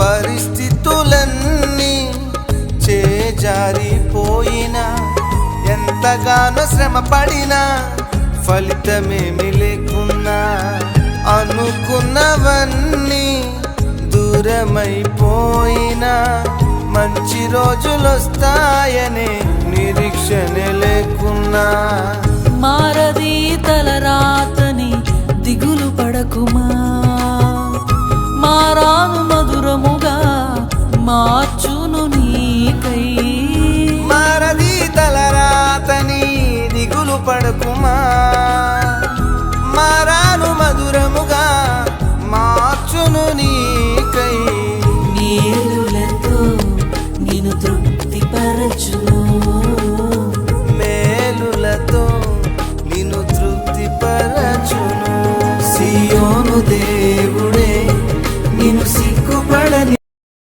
పరిస్థితులన్నీ చేజారిపోయినా ఎంతగానో శ్రమ పడినా ఫలితమేమి లేకున్నా అనుకున్నవన్నీ దూరమైపోయినా మంచి రోజులొస్తాయనే నిరీక్షణ లేకున్నా. పడుకుమా? మారాను మధురముగా మార్చును నీకై. నీరులతో నిన్ను తృప్తిపరచును. మేలులతో విను తృప్తి పరచును సియోను దే